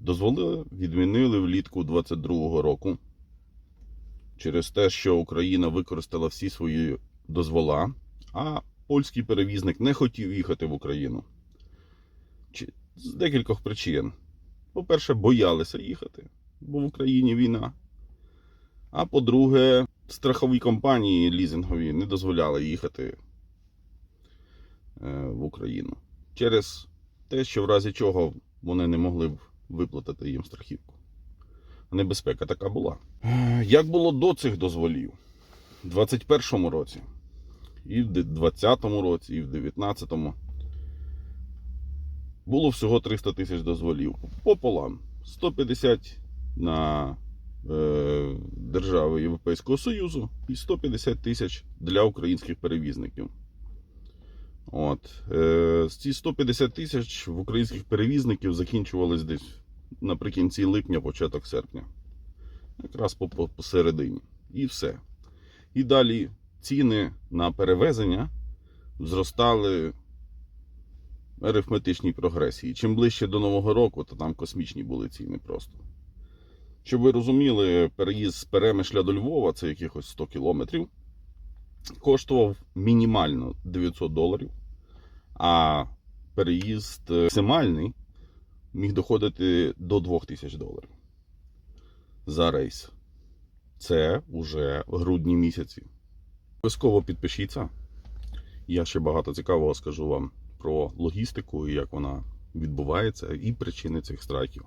Дозволили, відмінили влітку 22-го року через те, що Україна використала всі свої дозвола, а польський перевізник не хотів їхати в Україну. З декількох причин. По-перше, боялися їхати, бо в Україні війна. А по-друге, страхові компанії лізингові не дозволяли їхати е, в Україну через те, що в разі чого вони не могли б виплатити їм страхівку. Небезпека така була. Як було до цих дозволів? У 21-му році, і в 20-му році, і в 19-му було всього 300 тисяч дозволів. Пополам. 150 на е, держави Європейського Союзу і 150 тисяч для українських перевізників. От. Е, ці 150 тисяч в українських перевізників закінчувались десь наприкінці липня, початок серпня. Якраз по- по- посередині. І все. І далі ціни на перевезення зростали в арифметичній прогресії. Чим ближче до Нового року, то там космічні були ціни просто. Щоб ви розуміли, переїзд з Перемишля до Львова, це якихось 100 кілометрів, коштував мінімально 900 доларів, а переїзд е, максимальний міг доходити до 2000 доларів за рейс. Це вже грудні місяці. Обов'язково підпишіться. Я ще багато цікавого скажу вам про логістику і як вона відбувається, і причини цих страйків.